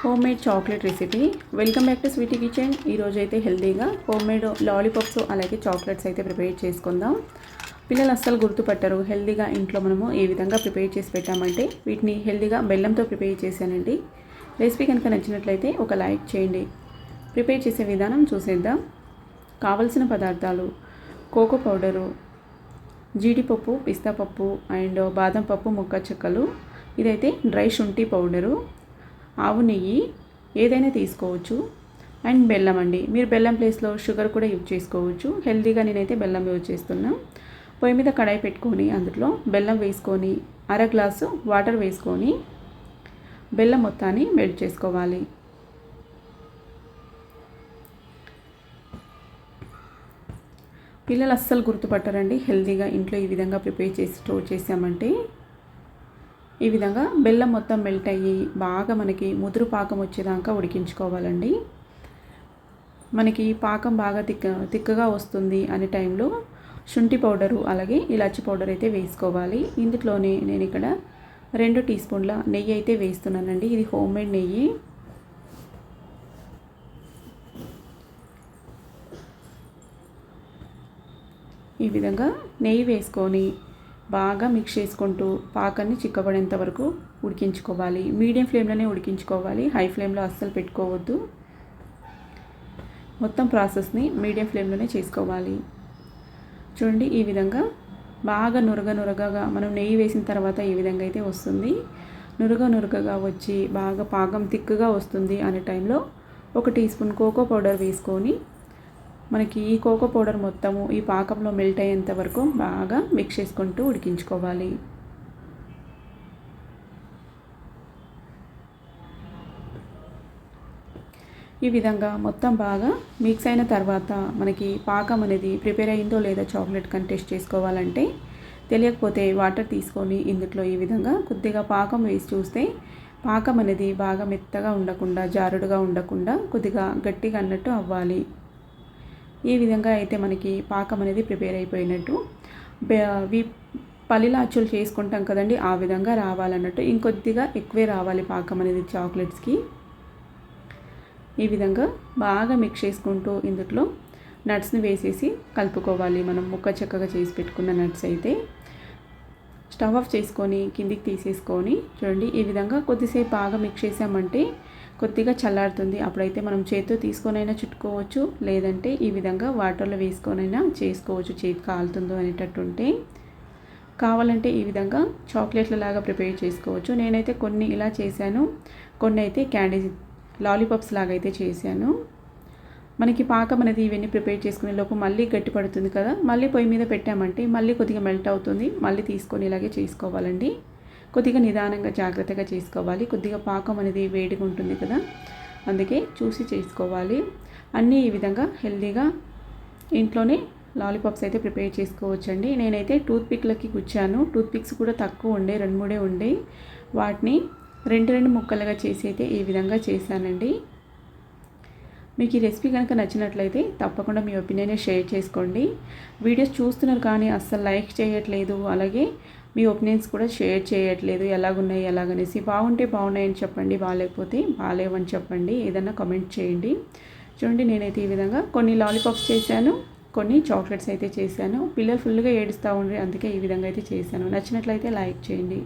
Homemade chocolate recipe. Welcome back to Sweety Kitchen ఈరోజు అయితే హెల్తీగా హోమ్ మేడ్ లాలీపాప్స్ అలాగే చాక్లెట్స్ అయితే ప్రిపేర్ చేసుకుందాం. పిల్లలు అస్సలు గుర్తుపట్టరు హెల్తీగా ఇంట్లో మనము ఏ విధంగా ప్రిపేర్ చేసి పెట్టామంటే వీటిని హెల్తీగా బెల్లంతో ప్రిపేర్ చేశానండి. రెసిపీ కనుక నచ్చినట్లయితే ఒక లైక్ చేయండి. ప్రిపేర్ చేసే విధానం చూసేద్దాం. కావలసిన పదార్థాలు కోకో పౌడరు జీడిపప్పు పిస్తా పప్పు అండ్ బాదం పప్పు ముక్క చెక్కలు ఇదైతే డ్రై శుంఠి పౌడరు. ఆవు నెయ్యి ఏదైనా తీసుకోవచ్చు. అండ్ బెల్లం అండి. మీరు బెల్లం ప్లేస్లో షుగర్ కూడా యూజ్ చేసుకోవచ్చు. హెల్తీగా నేనైతే బెల్లం యూజ్ చేస్తున్నా. పొయ్యి మీద కడాయి పెట్టుకొని అందులో బెల్లం వేసుకొని అర గ్లాసు వాటర్ వేసుకొని బెల్లం మొత్తాన్ని మెల్ట్ చేసుకోవాలి. పిల్లలు అస్సలు గుర్తుపట్టారండి. హెల్తీగా ఇంట్లో ఈ విధంగా ప్రిపేర్ చేసి స్టోర్ చేసామంటే ఈ విధంగా బెల్లం మొత్తం మెల్ట్ అయ్యి బాగా మనకి ముదురు పాకం వచ్చేదాకా ఉడికించుకోవాలండి. మనకి పాకం బాగా తిక్క తిక్కగా వస్తుంది అనే టైంలో శుంఠి పౌడరు అలాగే ఇలాచి పౌడర్ అయితే వేసుకోవాలి. ఇందులోనే నేను ఇక్కడ రెండు టీ స్పూన్ల నెయ్యి అయితే వేస్తున్నానండి. ఇది హోమ్ మేడ్ నెయ్యి. ఈ విధంగా నెయ్యి వేసుకొని బాగా మిక్స్ చేసుకుంటూ పాకాన్ని చిక్కబడేంత వరకు ఉడికించుకోవాలి. మీడియం ఫ్లేమ్లోనే ఉడికించుకోవాలి. హై ఫ్లేమ్లో అస్సలు పెట్టుకోవద్దు. మొత్తం ప్రాసెస్ని మీడియం ఫ్లేమ్లోనే చేసుకోవాలి. చూడండి ఈ విధంగా బాగా నురగ నురగగా మనం నెయ్యి వేసిన తర్వాత ఈ విధంగా అయితే వస్తుంది. నురగ నురగగా వచ్చి బాగా పాకం తిక్కుగా వస్తుంది అనే టైంలో ఒక టీ స్పూన్ కోకో పౌడర్ వేసుకొని మనకి ఈ కోకో పౌడర్ మొత్తము ఈ పాకంలో మెల్ట్ అయ్యేంత వరకు బాగా మిక్స్ చేసుకుంటూ ఉడికించుకోవాలి. ఈ విధంగా మొత్తం బాగా మిక్స్ అయిన తర్వాత మనకి పాకం అనేది ప్రిపేర్ అయిందో లేదా చాక్లెట్ కని టెస్ట్ చేసుకోవాలంటే తెలియకపోతే వాటర్ తీసుకొని ఇందులో ఈ విధంగా కొద్దిగా పాకం వేసి చూస్తే పాకం అనేది బాగా మెత్తగా ఉండకుండా జారుడుగా ఉండకుండా కొద్దిగా గట్టిగా అన్నట్టు అవ్వాలి. ఈ విధంగా అయితే మనకి పాకం అనేది ప్రిపేర్ అయిపోయినట్టు. వి అచ్చులు చేసుకుంటాం కదండి ఆ విధంగా రావాలన్నట్టు. ఇంకొద్దిగా ఎక్కువే రావాలి పాకం అనేది చాక్లెట్స్కి. ఈ విధంగా బాగా మిక్స్ చేసుకుంటూ ఇందులో నట్స్ని వేసేసి కలుపుకోవాలి మనం ముక్క చక్కగా చేసి పెట్టుకున్న నట్స్ అయితే. స్టవ్ ఆఫ్ చేసుకొని కిందికి తీసేసుకొని చూడండి ఈ విధంగా కొద్దిసేపు బాగా మిక్స్ చేసామంటే కొద్దిగా చల్లారుతుంది. అప్పుడైతే మనం చేతితో తీసుకొనైనా చుట్టుకోవచ్చు. లేదంటే ఈ విధంగా వాటర్లో వేసుకొనైనా చేసుకోవచ్చు. చేతి కాలుతుందో అనేటట్టు ఉంటే కావాలంటే ఈ విధంగా చాక్లెట్ల లాగా ప్రిపేర్ చేసుకోవచ్చు. నేనైతే కొన్ని ఇలా చేశాను. కొన్ని అయితే క్యాండీ లాలీపాప్స్ లాగా అయితే చేశాను. మనకి పాకం అనేది ఇవన్నీ ప్రిపేర్ చేసుకునే లోపు మళ్ళీ గట్టి పడుతుంది కదా. మళ్ళీ పొయ్యి మీద పెట్టామంటే మళ్ళీ కొద్దిగా మెల్ట్ అవుతుంది. మళ్ళీ తీసుకొని ఇలాగే చేసుకోవాలండి. కొద్దిగా నిదానంగా జాగ్రత్తగా చేసుకోవాలి. కొద్దిగా పాకం అనేది వేడిగా ఉంటుంది కదా. అందుకే చూసి చేసుకోవాలి. అన్నీ ఈ విధంగా హెల్తీగా ఇంట్లోనే లాలీపాప్స్ అయితే ప్రిపేర్ చేసుకోవచ్చండి. నేనైతే టూత్పిక్లకి గుచ్చాను. టూత్పిక్స్ కూడా తక్కువ ఉండే రెండు మూడే ఉండే. వాటిని రెండు రెండు ముక్కలుగా చేసి అయితే ఈ విధంగా చేశానండి. మీకు ఈ రెసిపీ కనుక నచ్చినట్లయితే తప్పకుండా మీ ఒపీనియన్ షేర్ చేసుకోండి. వీడియోస్ చూస్తున్నారు కానీ అస్సలు లైక్ చేయట్లేదు. అలాగే మీ ఒపీనియన్స్ కూడా షేర్ చేయట్లేదు ఎలాగున్నాయి ఎలాగనేసి. బాగుంటే బాగున్నాయని చెప్పండి బాగాలేకపోతే బాగాలేవని చెప్పండి ఏదైనా కమెంట్ చేయండి. చూడండి నేనైతే ఈ విధంగా కొన్ని లాలీపాప్స్ చేశాను కొన్ని చాక్లెట్స్ అయితే చేశాను. పిల్లలు ఫుల్గా ఏడుస్తూ ఉండి అందుకే ఈ విధంగా అయితే చేశాను. నచ్చినట్లయితే లైక్ చేయండి.